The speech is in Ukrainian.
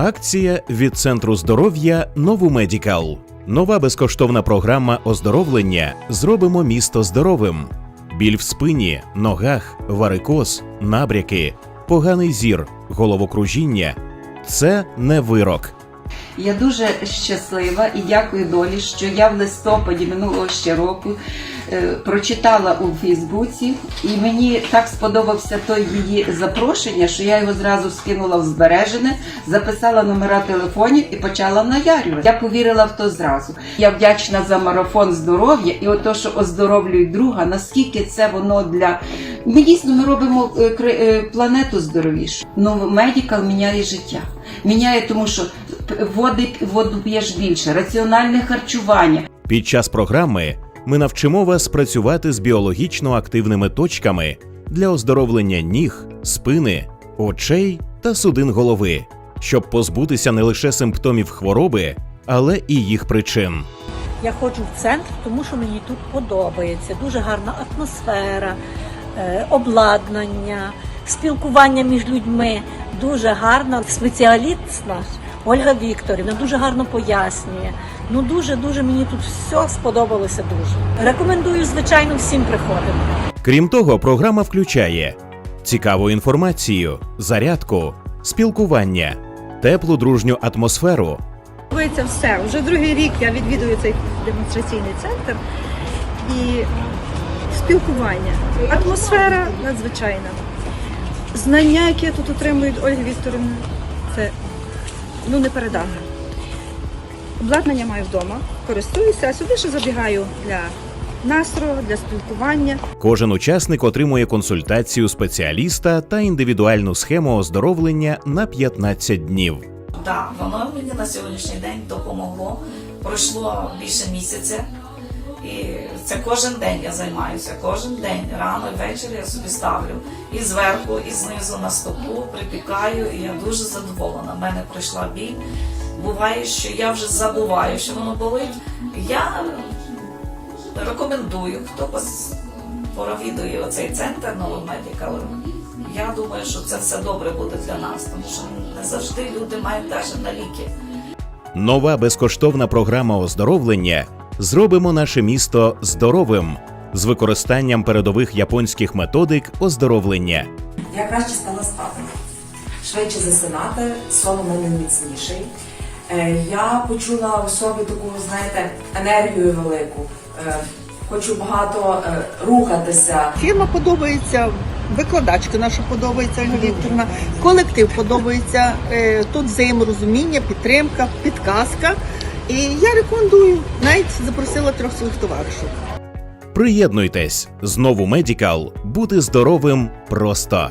Акція від центру здоров'я Новомедікал. Нова безкоштовна програма оздоровлення Зробимо місто здоровим. Біль в спині, ногах, варикоз, набряки, поганий зір, головокружіння це не вирок. Я дуже щаслива і дякую долі, що я в листопаді минулого ще року прочитала у Фейсбуці, і мені так сподобався той її запрошення, що я його зразу скинула в збережене, записала номера телефонів і почала наярювати. Я повірила в то зразу. Я вдячна за марафон здоров'я і ото, що оздоровлюю друга, наскільки це воно для ми дійсно ми робимо е, е, планету здоровішу. Ну, медикал міняє життя. Міняє, тому що води воду п'єш більше, раціональне харчування. Під час програми ми навчимо вас працювати з біологічно активними точками для оздоровлення ніг, спини, очей та судин голови, щоб позбутися не лише симптомів хвороби, але і їх причин. Я ходжу в центр, тому що мені тут подобається. Дуже гарна атмосфера, е, обладнання, спілкування між людьми. Дуже гарна. Спеціаліст наш Ольга Вікторівна дуже гарно пояснює. Ну дуже дуже мені тут все сподобалося дуже. Рекомендую, звичайно, всім приходити. Крім того, програма включає цікаву інформацію, зарядку, спілкування, теплу дружню атмосферу, Подобається все. Вже другий рік я відвідую цей демонстраційний центр і спілкування. Атмосфера надзвичайна. Знання, які тут отримують Ольга Вікторівна, це ну не передати. Обладнання маю вдома, користуюся, а сюди ще забігаю для настрою, для спілкування. Кожен учасник отримує консультацію спеціаліста та індивідуальну схему оздоровлення на 15 днів. Так, воно мені на сьогоднішній день допомогло. Пройшло більше місяця. І це кожен день я займаюся. Кожен день, рано і ввечері я собі ставлю і зверху, і знизу на стопу припікаю, і я дуже задоволена. У мене пройшла біль. Буває, що я вже забуваю, що воно болить. Я рекомендую, хто провідує оцей центр Новомедикал. Я думаю, що це все добре буде для нас, тому що не завжди люди мають навіть на ліки. Нова безкоштовна програма оздоровлення зробимо наше місто здоровим з використанням передових японських методик оздоровлення. Я краще стала спати, швидше засинати, сон у мене міцніший. Е, Я почула у собі таку, знаєте, енергію велику. Е, Хочу багато е, рухатися. Фірма подобається, викладачка наша подобається Ольга Вікторівна, колектив подобається. Тут взаєморозуміння, підтримка, підказка. І я рекомендую, навіть запросила трьох своїх товаришів. Приєднуйтесь знову Медікал. Бути здоровим просто.